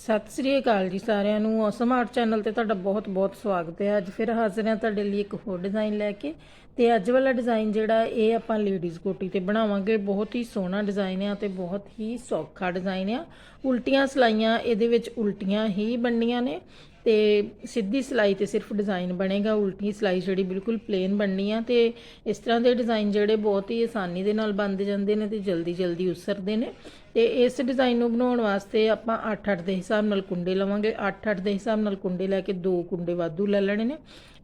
ਸਤਿ ਸ੍ਰੀ ਅਕਾਲ ਜੀ ਸਾਰਿਆਂ ਨੂੰ। ਔਸਮ ਆਰਟ ਚੈਨਲ ਤੇ ਤੁਹਾਡਾ ਬਹੁਤ-ਬਹੁਤ ਸਵਾਗਤ ਹੈ। ਅੱਜ ਫਿਰ ਹਾਜ਼ਰ ਹਾਂ ਤੁਹਾਡੇ ਲਈ ਇੱਕ ਹੋਰ ਡਿਜ਼ਾਈਨ ਲੈ ਕੇ। ਤੇ ਅੱਜ ਵਾਲਾ ਡਿਜ਼ਾਈਨ ਜਿਹੜਾ ਇਹ ਆਪਾਂ ਲੇਡੀਜ਼ ਕੋਟੀ ਤੇ ਬਣਾਵਾਂਗੇ। ਬਹੁਤ ਹੀ ਸੋਹਣਾ ਡਿਜ਼ਾਈਨ ਆ ਤੇ ਬਹੁਤ ਹੀ ਸੌਖਾ ਡਿਜ਼ਾਈਨ ਆ। ਉਲਟੀਆਂ ਸਲਾਈਆਂ ਇਹਦੇ ਵਿੱਚ ਉਲਟੀਆਂ ਹੀ ਬਣਨੀਆਂ ਨੇ। ਤੇ ਸਿੱਧੀ ਸਿਲਾਈ ਤੇ ਸਿਰਫ ਡਿਜ਼ਾਈਨ ਬਣੇਗਾ, ਉਲਟੀ ਸਿਲਾਈ ਜਿਹੜੀ ਬਿਲਕੁਲ ਪਲੇਨ ਬਣਨੀ ਆ ਤੇ ਇਸ ਤਰ੍ਹਾਂ ਦੇ ਡਿਜ਼ਾਈਨ ਜਿਹੜੇ ਬਹੁਤ ਹੀ ਆਸਾਨੀ ਦੇ ਨਾਲ ਬਣਦੇ ਜਾਂਦੇ ਨੇ ਤੇ ਜਲਦੀ ਜਲਦੀ ਉਸਰਦੇ ਨੇ। ਤੇ ਇਸ ਡਿਜ਼ਾਈਨ ਨੂੰ ਬਣਾਉਣ ਵਾਸਤੇ ਆਪਾਂ 8-8 ਦੇ ਹਿਸਾਬ ਨਾਲ ਕੁੰਡੇ ਲਵਾਂਗੇ। 8-8 ਦੇ ਹਿਸਾਬ ਨਾਲ ਕੁੰਡੇ ਲੈ ਕੇ ਦੋ ਕੁੰਡੇ ਵਾਧੂ ਲੈ ਲੈਣੇ ਨੇ।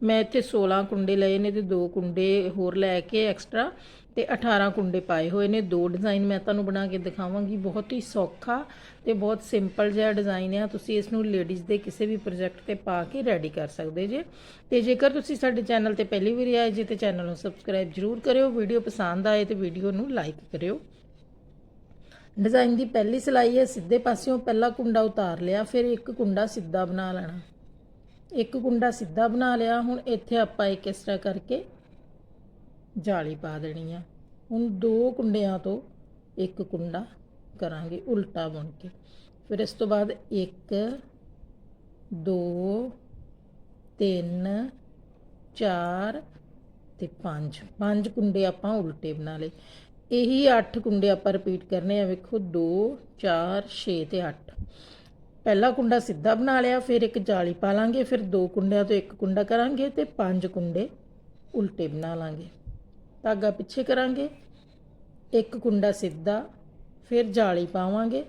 ਮੈਂ ਇੱਥੇ 16 ਕੁੰਡੇ ਲਏ ਨੇ ਤੇ ਦੋ ਕੁੰਡੇ ਹੋਰ ਲੈ ਕੇ ਐਕਸਟਰਾ ਤੇ 18 ਕੁੰਡੇ ਪਾਏ ਹੋਏ ਨੇ। ਦੋ ਡਿਜ਼ਾਈਨ ਮੈਂ ਤੁਹਾਨੂੰ ਬਣਾ ਕੇ ਦਿਖਾਵਾਂਗੀ। ਬਹੁਤ ਹੀ ਸੌਖਾ ਤੇ ਬਹੁਤ ਸਿੰਪਲ ਜਿਹਾ ਡਿਜ਼ਾਈਨ ਆ। ਤੁਸੀਂ ਇਸ ਨੂੰ ਲੇਡੀਜ਼ ਦੇ ਕਿਸੇ ਵੀ ਪ੍ਰੋਜੈਕਟ ਤੇ ਪਾ ਕੇ ਰੈਡੀ ਕਰ ਸਕਦੇ ਜੇ। ਤੇ ਜੇਕਰ ਤੁਸੀਂ ਸਾਡੇ ਚੈਨਲ ਤੇ ਪਹਿਲੀ ਵਾਰੀ ਆਏ ਜੇ ਤੇ ਚੈਨਲ ਨੂੰ ਸਬਸਕ੍ਰਾਈਬ ਜਰੂਰ ਕਰਿਓ। ਵੀਡੀਓ ਪਸੰਦ ਆਏ ਤੇ ਵੀਡੀਓ ਨੂੰ ਲਾਈਕ ਕਰਿਓ। ਡਿਜ਼ਾਈਨ ਦੀ ਪਹਿਲੀ ਸਿਲਾਈ ਹੈ। ਸਿੱਧੇ ਪਾਸਿਓਂ ਪਹਿਲਾ ਕੁੰਡਾ ਉਤਾਰ ਲਿਆ। ਫਿਰ ਇੱਕ ਕੁੰਡਾ ਸਿੱਧਾ ਬਣਾ ਲੈਣਾ। ਇੱਕ ਕੁੰਡਾ ਸਿੱਧਾ ਬਣਾ ਲਿਆ। ਹੁਣ ਇੱਥੇ ਆਪਾਂ ਇੱਕ ਇਸ ਤਰ੍ਹਾਂ ਕਰਕੇ ਜਾਲੀ ਪਾ ਦੇਣੀ ਆ। ਹੁਣ ਦੋ ਕੁੰਡਿਆਂ ਤੋਂ ਇੱਕ ਕੁੰਡਾ ਕਰਾਂਗੇ ਉਲਟਾ ਬੁਣ ਕੇ। ਫਿਰ ਇਸ ਤੋਂ ਬਾਅਦ 1 2 3 4 ਤੇ 5 ਪੰਜ ਕੁੰਡੇ ਆਪਾਂ ਉਲਟੇ ਬਣਾ ਲਏ। ਇਹੀ 8 ਕੁੰਡੇ ਆਪਾਂ ਰਿਪੀਟ ਕਰਨੇ ਆ, ਵੇਖੋ 2 4 6 ਤੇ 8 ਪਹਿਲਾ ਕੁੰਡਾ ਸਿੱਧਾ ਬਣਾ ਲਿਆ, ਫਿਰ ਇੱਕ ਜਾਲੀ ਪਾ ਲਾਂਗੇ, ਫਿਰ ਦੋ ਕੁੰਡਿਆਂ ਤੋਂ ਇੱਕ ਕੁੰਡਾ ਕਰਾਂਗੇ ਤੇ ਪੰਜ ਕੁੰਡੇ ਉਲਟੇ ਬਣਾ ਲਾਂਗੇ। ਧਾਗਾ ਪਿੱਛੇ ਕਰਾਂਗੇ, ਇੱਕ ਕੁੰਡਾ ਸਿੱਧਾ, ਫਿਰ ਜਾਲੀ ਪਾਵਾਂਗੇ,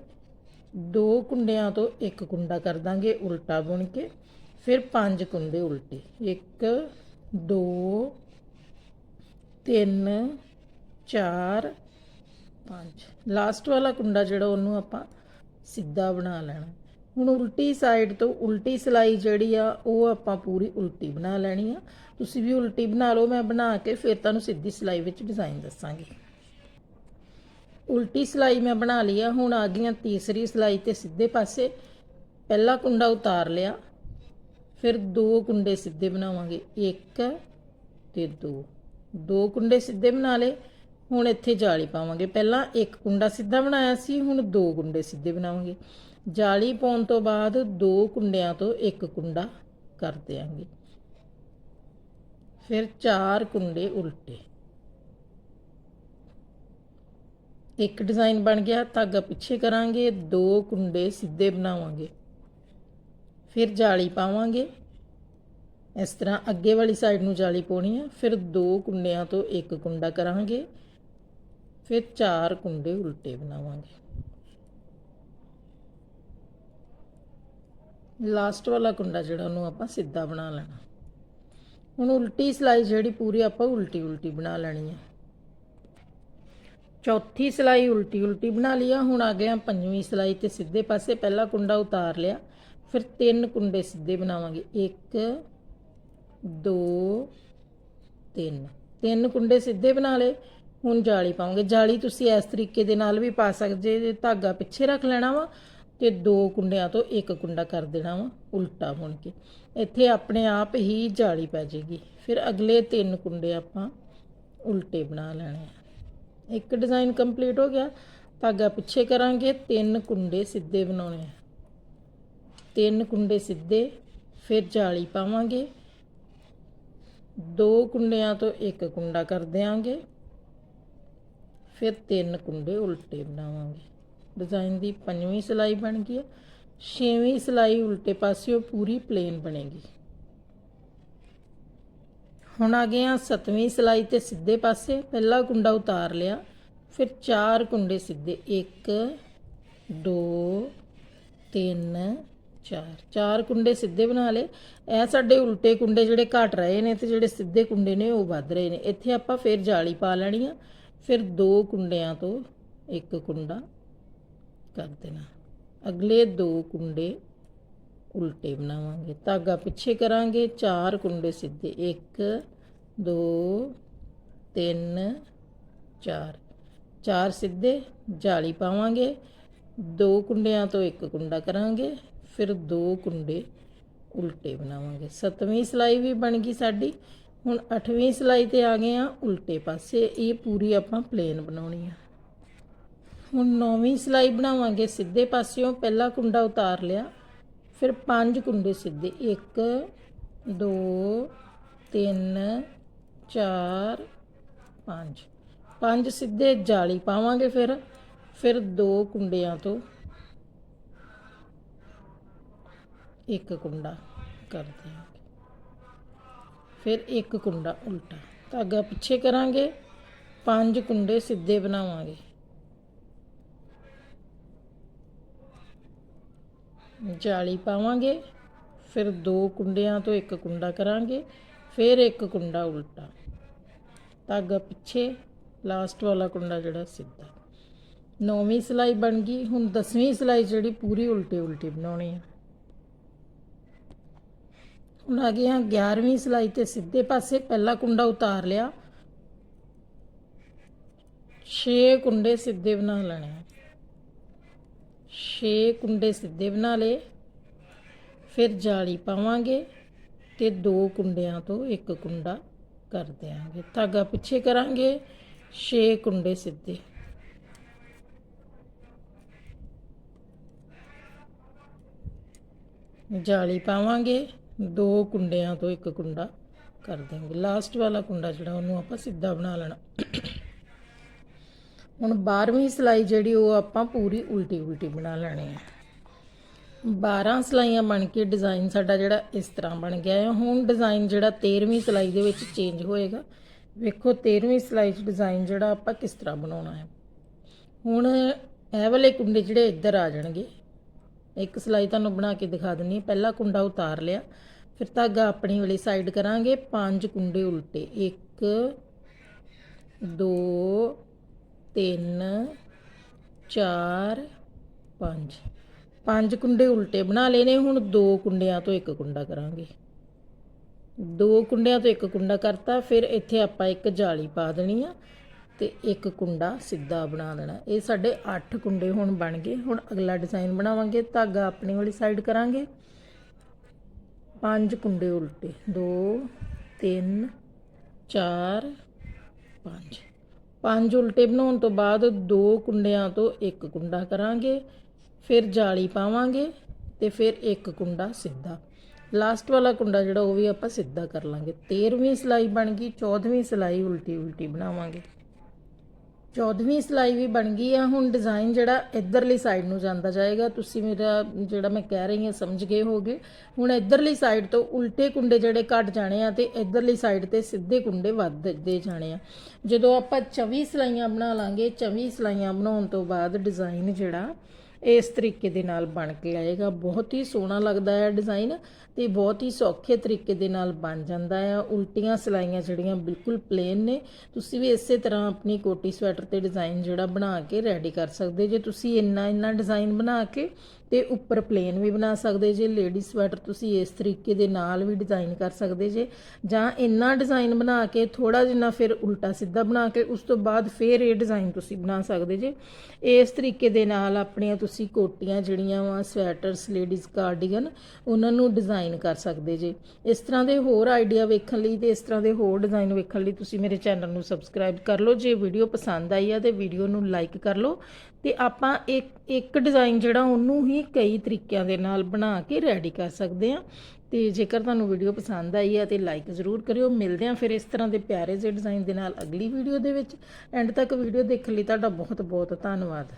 ਦੋ ਕੁੰਡਿਆਂ ਤੋਂ ਇੱਕ ਕੁੰਡਾ ਕਰ ਦਾਂਗੇ ਉਲਟਾ ਬੁਣ ਕੇ, ਫਿਰ ਪੰਜ ਕੁੰਡੇ ਉਲਟੇ 1 2 3 4 5 ਲਾਸਟ ਵਾਲਾ ਕੁੰਡਾ ਜਿਹੜਾ ਉਹਨੂੰ ਆਪਾਂ ਸਿੱਧਾ ਬਣਾ ਲੈਣਾ। ਹੁਣ ਉਲਟੀ ਸਾਈਡ ਤੋਂ ਉਲਟੀ ਸਲਾਈ ਜਿਹੜੀ ਆ, ਉਹ ਆਪਾਂ ਪੂਰੀ ਉਲਟੀ ਬਣਾ ਲੈਣੀ ਆ। ਤੁਸੀਂ ਵੀ ਉਲਟੀ ਬਣਾ ਲਓ, ਮੈਂ ਬਣਾ ਕੇ ਫਿਰ ਤੁਹਾਨੂੰ ਸਿੱਧੀ ਸਲਾਈ ਵਿੱਚ ਡਿਜ਼ਾਈਨ ਦੱਸਾਂਗੀ। ਉਲਟੀ ਸਲਾਈ ਮੈਂ ਬਣਾ ਲਈ ਆ, ਹੁਣ ਆ ਗਈਆਂ ਤੀਸਰੀ ਸਲਾਈ ਤੇ ਸਿੱਧੇ ਪਾਸੇ। ਪਹਿਲਾ ਕੁੰਡਾ ਉਤਾਰ ਲਿਆ, ਫਿਰ ਦੋ ਕੁੰਡੇ ਸਿੱਧੇ ਬਣਾਵਾਂਗੇ, ਇੱਕ ਤੇ ਦੋ। ਦੋ ਕੁੰਡੇ ਸਿੱਧੇ ਬਣਾ ਲਏ, ਹੁਣ ਇੱਥੇ ਜਾਲੀ ਪਾਵਾਂਗੇ। ਪਹਿਲਾਂ ਇੱਕ ਕੁੰਡਾ ਸਿੱਧਾ ਬਣਾਇਆ ਸੀ, ਹੁਣ ਦੋ ਕੁੰਡੇ ਸਿੱਧੇ ਬਣਾਵਾਂਗੇ। ਜਾਲੀ ਪਾਉਣ ਤੋਂ ਬਾਅਦ ਦੋ ਕੁੰਡਿਆਂ ਤੋਂ ਇੱਕ ਕੁੰਡਾ ਕਰ ਦਿਆਂਗੇ। ਫਿਰ ਚਾਰ ਕੁੰਡੇ ਉਲਟੇ। ਇੱਕ ਡਿਜ਼ਾਈਨ ਬਣ ਗਿਆ, ਧਾਗਾ ਪਿੱਛੇ ਕਰਾਂਗੇ, ਦੋ ਕੁੰਡੇ ਸਿੱਧੇ ਬਣਾਵਾਂਗੇ। ਫਿਰ ਜਾਲੀ ਪਾਵਾਂਗੇ। ਇਸ ਤਰ੍ਹਾਂ ਅੱਗੇ ਵਾਲੀ ਸਾਈਡ ਨੂੰ ਜਾਲੀ ਪਾਉਣੀ ਹੈ ਫਿਰ ਦੋ ਕੁੰਡਿਆਂ ਤੋਂ ਇੱਕ ਕੁੰਡਾ ਕਰਾਂਗੇ। ਫਿਰ ਚਾਰ ਕੁੰਡੇ ਉਲਟੇ ਬਣਾਵਾਂਗੇ। ਲਾਸਟ ਵਾਲਾ ਕੁੰਡਾ ਜਿਹੜਾ ਉਹਨੂੰ ਆਪਾਂ ਸਿੱਧਾ ਬਣਾ ਲੈਣਾ। ਹੁਣ ਉਲਟੀ ਸਲਾਈ ਜਿਹੜੀ ਪੂਰੀ ਆਪਾਂ ਉਲਟੀ ਉਲਟੀ ਬਣਾ ਲੈਣੀ ਹੈ। ਚੌਥੀ ਸਲਾਈ ਉਲਟੀ ਉਲਟੀ ਬਣਾ ਲਿਆ ਹੁਣ ਆ ਗਿਆ ਪੰਜਵੀਂ ਸਲਾਈ ਤੇ ਸਿੱਧੇ ਪਾਸੇ ਪਹਿਲਾ ਕੁੰਡਾ ਉਤਾਰ ਲਿਆ। ਫਿਰ ਤਿੰਨ ਕੁੰਡੇ ਸਿੱਧੇ ਬਣਾਵਾਂਗੇ। 1 2 3 ਤਿੰਨ ਕੁੰਡੇ ਸਿੱਧੇ ਬਣਾ ਲਏ। ਹੁਣ ਜਾਲੀ ਪਾਵਾਂਗੇ। ਜਾਲੀ ਤੁਸੀਂ ਇਸ ਤਰੀਕੇ ਦੇ ਨਾਲ ਵੀ ਪਾ ਸਕਦੇ ਜੇ ਧਾਗਾ ਪਿੱਛੇ ਰੱਖ ਲੈਣਾ ਵਾ। ਤੇ ਦੋ ਕੁੰਡਿਆਂ ਤੋਂ ਇੱਕ ਕੁੰਡਾ ਕਰ ਦੇਣਾ ਵਾ, ਉਲਟਾ ਬੁਣ ਕੇ। ਇੱਥੇ ਆਪਣੇ ਆਪ ਹੀ ਜਾਲੀ ਪੈ ਜਾਏਗੀ। ਫਿਰ ਅਗਲੇ ਤਿੰਨ ਕੁੰਡੇ ਆਪਾਂ ਉਲਟੇ ਬਣਾ ਲੈਣੇ ਆ। ਇੱਕ ਡਿਜ਼ਾਈਨ ਕੰਪਲੀਟ ਹੋ ਗਿਆ ਧਾਗਾ ਪਿੱਛੇ ਕਰਾਂਗੇ ਤਿੰਨ ਕੁੰਡੇ ਸਿੱਧੇ ਬਣਾਉਣੇ ਆ। ਤਿੰਨ ਕੁੰਡੇ ਸਿੱਧੇ, ਫਿਰ ਜਾਲੀ ਪਾਵਾਂਗੇ। ਦੋ ਕੁੰਡਿਆਂ ਤੋਂ ਇੱਕ ਕੁੰਡਾ ਕਰ ਦਿਆਂਗੇ। ਫਿਰ ਤਿੰਨ ਕੁੰਡੇ ਉਲਟੇ ਬਣਾਵਾਂਗੇ। ਡਿਜ਼ਾਈਨ ਦੀ ਪੰਜਵੀਂ ਸਿਲਾਈ ਬਣ ਗਈ ਹੈ। ਛੇਵੀਂ ਸਿਲਾਈ ਉਲਟੇ ਪਾਸਿਓਂ ਪੂਰੀ ਪਲੇਨ ਬਣੇਗੀ। ਹੁਣ ਆ ਗਏ ਆ ਸੱਤਵੀਂ ਸਿਲਾਈ ਤੇ ਸਿੱਧੇ ਪਾਸੇ। ਪਹਿਲਾ ਕੁੰਡਾ ਉਤਾਰ ਲਿਆ। ਫਿਰ ਚਾਰ ਕੁੰਡੇ ਸਿੱਧੇ। 1 2 3 4 ਚਾਰ ਕੁੰਡੇ ਸਿੱਧੇ ਬਣਾ ਲਏ। ਇਹ ਸਾਡੇ ਉਲਟੇ ਕੁੰਡੇ ਜਿਹੜੇ ਘਟ ਰਹੇ ਨੇ ਤੇ ਜਿਹੜੇ ਸਿੱਧੇ ਕੁੰਡੇ ਨੇ ਉਹ ਵੱਧ ਰਹੇ ਨੇ। ਇੱਥੇ ਆਪਾਂ ਫਿਰ ਜਾਲੀ ਪਾ ਲੈਣੀ ਆ। ਫਿਰ ਦੋ ਕੁੰਡਿਆਂ ਤੋਂ ਇੱਕ ਕੁੰਡਾ ਕਰ ਦੇਣਾ। ਅਗਲੇ ਦੋ ਕੁੰਡੇ ਉਲਟੇ ਬਣਾਵਾਂਗੇ। ਧਾਗਾ ਪਿੱਛੇ ਕਰਾਂਗੇ। ਚਾਰ ਕੁੰਡੇ ਸਿੱਧੇ। 1 2 3 4 ਚਾਰ ਸਿੱਧੇ ਜਾਲੀ ਪਾਵਾਂਗੇ। ਦੋ ਕੁੰਡਿਆਂ ਤੋਂ ਇੱਕ ਕੁੰਡਾ ਕਰਾਂਗੇ। ਫਿਰ ਦੋ ਕੁੰਡੇ ਉਲਟੇ ਬਣਾਵਾਂਗੇ। ਸੱਤਵੀਂ ਸਲਾਈ ਵੀ ਬਣ ਗਈ ਸਾਡੀ। ਹੁਣ ਅੱਠਵੀਂ ਸਲਾਈ ਤੇ ਆ ਗਏ ਆ ਉਲਟੇ ਪਾਸੇ। ਇਹ ਪੂਰੀ ਆਪਾਂ ਪਲੇਨ ਬਣਾਉਣੀ ਆ। ਹੁਣ ਨੌਵੀਂ ਸਿਲਾਈ ਬਣਾਵਾਂਗੇ, ਸਿੱਧੇ ਪਾਸਿਓਂ ਪਹਿਲਾ ਕੁੰਡਾ ਉਤਾਰ ਲਿਆ। ਫਿਰ ਪੰਜ ਕੁੰਡੇ ਸਿੱਧੇ 1 2 3 4 5 ਪੰਜ ਸਿੱਧੇ ਜਾਲੀ ਪਾਵਾਂਗੇ ਫਿਰ ਫਿਰ ਦੋ ਕੁੰਡਿਆਂ ਤੋਂ। ਇੱਕ ਕੁੰਡਾ ਕਰ ਦਿਆਂਗੇ ਫਿਰ ਇੱਕ ਕੁੰਡਾ ਉਲਟਾ। ਧਾਗਾ ਪਿੱਛੇ ਕਰਾਂਗੇ, ਪੰਜ ਕੁੰਡੇ ਸਿੱਧੇ ਬਣਾਵਾਂਗੇ। ਜਾਲੀ ਪਾਵਾਂਗੇ, ਫਿਰ ਦੋ ਕੁੰਡਿਆਂ ਤੋਂ ਇੱਕ ਕੁੰਡਾ ਕਰਾਂਗੇ, ਫਿਰ ਇੱਕ ਕੁੰਡਾ ਉਲਟਾ। ਧਾਗਾ ਪਿੱਛੇ ਲਾਸਟ ਵਾਲਾ ਕੁੰਡਾ ਜਿਹੜਾ ਸਿੱਧਾ। ਨੌਵੀਂ ਸਿਲਾਈ ਬਣ ਗਈ, ਹੁਣ ਦਸਵੀਂ ਸਿਲਾਈ ਜਿਹੜੀ ਪੂਰੀ ਉਲਟੀ ਉਲਟੀ ਬਣਾਉਣੀ ਹੈ ਹੁਣ ਆ ਗਏ ਹਾਂ 11ਵੀਂ ਸਿਲਾਈ ਤੇ ਸਿੱਧੇ ਪਾਸੇ, ਪਹਿਲਾ ਕੁੰਡਾ ਉਤਾਰ ਲਿਆ। 6 ਕੁੰਡੇ ਸਿੱਧੇ ਬਣਾ ਲੈਣੇ ਆ। 6 ਕੁੰਡੇ ਸਿੱਧੇ ਬਣਾ ਲਏ, ਫਿਰ ਜਾਲੀ ਪਾਵਾਂਗੇ ਤੇ ਦੋ ਕੁੰਡਿਆਂ ਤੋਂ ਇੱਕ ਕੁੰਡਾ ਕਰ ਦਿਆਂਗੇ। ਧਾਗਾ ਪਿੱਛੇ ਕਰਾਂਗੇ 6 ਕੁੰਡੇ ਸਿੱਧੇ। ਜਾਲੀ ਪਾਵਾਂਗੇ, ਦੋ ਕੁੰਡਿਆਂ ਤੋਂ ਇੱਕ ਕੁੰਡਾ ਕਰ ਦੇਵਾਂਗੇ ਲਾਸਟ ਵਾਲਾ ਕੁੰਡਾ ਜਿਹੜਾ ਉਹਨੂੰ ਆਪਾਂ ਸਿੱਧਾ ਬਣਾ ਲੈਣਾ। ਹੁਣ 12ਵੀਂ ਸਿਲਾਈ ਜਿਹੜੀ ਉਹ ਆਪਾਂ ਪੂਰੀ ਉਲਟੀ ਉਲਟੀ ਬਣਾ ਲੈਣੀ ਹੈ। 12 ਸਿਲਾਈਆਂ ਬਣ ਕੇ ਡਿਜ਼ਾਈਨ ਸਾਡਾ ਜਿਹੜਾ ਇਸ ਤਰ੍ਹਾਂ ਬਣ ਗਿਆ ਹੈ। ਹੁਣ ਡਿਜ਼ਾਈਨ ਜਿਹੜਾ 13ਵੀਂ ਸਿਲਾਈ ਦੇ ਵਿੱਚ ਚੇਂਜ ਹੋਏਗਾ। ਵੇਖੋ 13ਵੀਂ ਸਿਲਾਈ 'ਚ ਡਿਜ਼ਾਈਨ ਜਿਹੜਾ ਆਪਾਂ ਕਿਸ ਤਰ੍ਹਾਂ ਬਣਾਉਣਾ ਹੈ। ਹੁਣ ਇਹ ਵਾਲੇ ਕੁੰਡੇ ਜਿਹੜੇ ਇੱਧਰ ਆ ਜਾਣਗੇ। ਇੱਕ ਸਿਲਾਈ ਤੁਹਾਨੂੰ ਬਣਾ ਕੇ ਦਿਖਾ ਦਿੰਨੀ ਹਾਂ। ਪਹਿਲਾ ਕੁੰਡਾ ਉਤਾਰ ਲਿਆ। ਫਿਰ ਧਾਗਾ ਆਪਣੀ ਵਾਲੀ ਸਾਈਡ ਕਰਾਂਗੇ। ਪੰਜ ਕੁੰਡੇ ਉਲਟੇ। 1 2 3 4 5 ਪੰਜ ਕੁੰਡੇ ਉਲਟੇ ਬਣਾ ਲਏ ਨੇ, ਹੁਣ ਦੋ ਕੁੰਡਿਆਂ ਤੋਂ ਇੱਕ ਕੁੰਡਾ ਕਰਾਂਗੇ। ਦੋ ਕੁੰਡਿਆਂ ਤੋਂ ਇੱਕ ਕੁੰਡਾ ਕਰਤਾ, ਫਿਰ ਇੱਥੇ ਆਪਾਂ ਇੱਕ ਜਾਲੀ ਪਾ ਦੇਣੀ ਆ ਤੇ ਇੱਕ ਕੁੰਡਾ ਸਿੱਧਾ ਬਣਾ ਦੇਣਾ। ਇਹ ਸਾਡੇ 8 ਕੁੰਡੇ ਹੁਣ ਬਣ ਗਏ। ਹੁਣ ਅਗਲਾ ਡਿਜ਼ਾਈਨ ਬਣਾਵਾਂਗੇ, ਧਾਗਾ ਆਪਣੀ ਵਾਲੀ ਸਾਈਡ ਕਰਾਂਗੇ। ਪੰਜ ਕੁੰਡੇ ਉਲਟੇ। 2 3 4 5 ਪੰਜ ਉਲਟੇ ਬਣਾਉਣ ਤੋਂ ਬਾਅਦ ਦੋ ਕੁੰਡਿਆਂ ਤੋਂ ਇੱਕ ਕੁੰਡਾ ਕਰਾਂਗੇ, ਫਿਰ ਜਾਲੀ ਪਾਵਾਂਗੇ ਤੇ ਫਿਰ ਇੱਕ ਕੁੰਡਾ ਸਿੱਧਾ। ਲਾਸਟ ਵਾਲਾ ਕੁੰਡਾ ਜਿਹੜਾ ਉਹ ਵੀ ਆਪਾਂ ਸਿੱਧਾ ਕਰ ਲਾਂਗੇ। 13ਵੀਂ ਸਿਲਾਈ ਬਣ ਗਈ 14ਵੀਂ ਸਿਲਾਈ ਉਲਟੀ ਉਲਟੀ ਬਣਾਵਾਂਗੇ। 14ਵੀਂ ਸਿਲਾਈ ਵੀ ਬਣ ਗਈ ਆ। ਹੁਣ ਡਿਜ਼ਾਈਨ ਜਿਹੜਾ ਇਧਰਲੀ ਸਾਈਡ ਨੂੰ ਜਾਂਦਾ ਜਾਏਗਾ। ਤੁਸੀਂ ਮੇਰਾ ਜਿਹੜਾ ਮੈਂ ਕਹਿ ਰਹੀ ਹਾਂ, ਸਮਝ ਗਏ ਹੋਗੇ। ਹੁਣ ਇਧਰਲੀ ਸਾਈਡ ਤੋਂ ਉਲਟੇ ਕੁੰਡੇ ਜਿਹੜੇ ਘਟ ਜਾਣੇ ਆ ਤੇ ਇਧਰਲੀ ਸਾਈਡ ਤੇ ਸਿੱਧੇ ਕੁੰਡੇ ਵੱਧਦੇ ਜਾਣੇ ਆ। ਜਦੋਂ ਆਪਾਂ 24 ਸਿਲਾਈਆਂ ਬਣਾ ਲਾਂਗੇ 24 ਸਿਲਾਈਆਂ ਬਣਾਉਣ ਤੋਂ ਬਾਅਦ ਡਿਜ਼ਾਈਨ ਜਿਹੜਾ ਇਸ ਤਰੀਕੇ ਦੇ ਨਾਲ ਬਣ ਕੇ ਆਏਗਾ। ਬਹੁਤ ਹੀ ਸੋਹਣਾ ਲੱਗਦਾ ਹੈ ਡਿਜ਼ਾਈਨ ਤੇ ਬਹੁਤ ਹੀ ਸੌਖੇ ਤਰੀਕੇ ਦੇ ਨਾਲ ਬਣ ਜਾਂਦਾ ਹੈ। ਉਲਟੀਆਂ ਸਿਲਾਈਆਂ ਜਿਹੜੀਆਂ ਬਿਲਕੁਲ ਪਲੇਨ ਨੇ। ਤੁਸੀਂ ਵੀ ਇਸੇ ਤਰ੍ਹਾਂ ਆਪਣੀ ਕੋਟੀ ਸਵੈਟਰ ਤੇ ਡਿਜ਼ਾਈਨ ਜਿਹੜਾ ਬਣਾ ਕੇ ਰੈਡੀ ਕਰ ਸਕਦੇ ਜੇ ਤੁਸੀਂ ਇੰਨਾ ਇੰਨਾ ਡਿਜ਼ਾਈਨ ਬਣਾ ਕੇ ਤੇ ਉੱਪਰ ਪਲੇਨ ਵੀ ਬਣਾ ਸਕਦੇ ਜੇ ਲੇਡੀ ਸਵੈਟਰ ਤੁਸੀਂ ਇਸ ਤਰੀਕੇ ਦੇ ਨਾਲ ਵੀ ਡਿਜ਼ਾਈਨ ਕਰ ਸਕਦੇ ਜੇ। ਜਾਂ ਇੰਨਾ ਡਿਜ਼ਾਈਨ ਬਣਾ ਕੇ ਥੋੜਾ ਜਿਹਾ ਫਿਰ ਉਲਟਾ ਸਿੱਧਾ ਬਣਾ ਕੇ, ਉਸ ਤੋਂ ਬਾਅਦ ਫਿਰ ਇਹ ਡਿਜ਼ਾਈਨ ਤੁਸੀਂ ਬਣਾ ਸਕਦੇ ਜੇ। ਇਸ ਤਰੀਕੇ ਦੇ ਨਾਲ ਆਪਣੀਆਂ ਤੁਸੀਂ ਕੋਟੀਆਂ ਜਿਹੜੀਆਂ ਵਾ ਸਵੈਟਰਸ ਲੇਡੀਜ਼ ਕਾਰਡੀਗਨ ਉਹਨਾਂ ਨੂੰ ਡਿਜ਼ਾਈਨ ਕਰ ਸਕਦੇ ਜੇ। ਇਸ ਤਰ੍ਹਾਂ ਦੇ ਹੋਰ ਆਈਡੀਆ ਵੇਖਣ ਲਈ ਤੇ ਇਸ ਤਰ੍ਹਾਂ ਦੇ ਹੋਰ ਡਿਜ਼ਾਈਨ ਵੇਖਣ ਲਈ ਤੁਸੀਂ ਮੇਰੇ ਚੈਨਲ ਨੂੰ ਸਬਸਕ੍ਰਾਈਬ ਕਰ ਲਓ। ਜੇ ਵੀਡੀਓ ਪਸੰਦ ਆਈ ਆ ਤੇ ਵੀਡੀਓ ਨੂੰ ਲਾਈਕ ਕਰ ਲਓ। ਤੇ ਆਪਾਂ ਇੱਕ ਇੱਕ ਡਿਜ਼ਾਈਨ ਜਿਹੜਾ ਉਹਨੂੰ ਹੀ ਕਈ ਤਰੀਕਿਆਂ ਦੇ ਨਾਲ ਬਣਾ ਕੇ ਰੈਡੀ ਕਰ ਸਕਦੇ ਆ ਤੇ ਜੇਕਰ ਤੁਹਾਨੂੰ ਵੀਡੀਓ ਪਸੰਦ ਆਈ ਹੈ ਤੇ ਲਾਈਕ ਜ਼ਰੂਰ ਕਰਿਓ। ਮਿਲਦੇ ਆ ਫਿਰ ਇਸ ਤਰ੍ਹਾਂ ਦੇ ਪਿਆਰੇ ਜਿਹੇ ਡਿਜ਼ਾਈਨ ਦੇ ਨਾਲ ਅਗਲੀ ਵੀਡੀਓ ਦੇ ਵਿੱਚ। ਐਂਡ ਤੱਕ ਵੀਡੀਓ ਦੇਖਣ ਲਈ ਤੁਹਾਡਾ ਬਹੁਤ ਬਹੁਤ ਧੰਨਵਾਦ।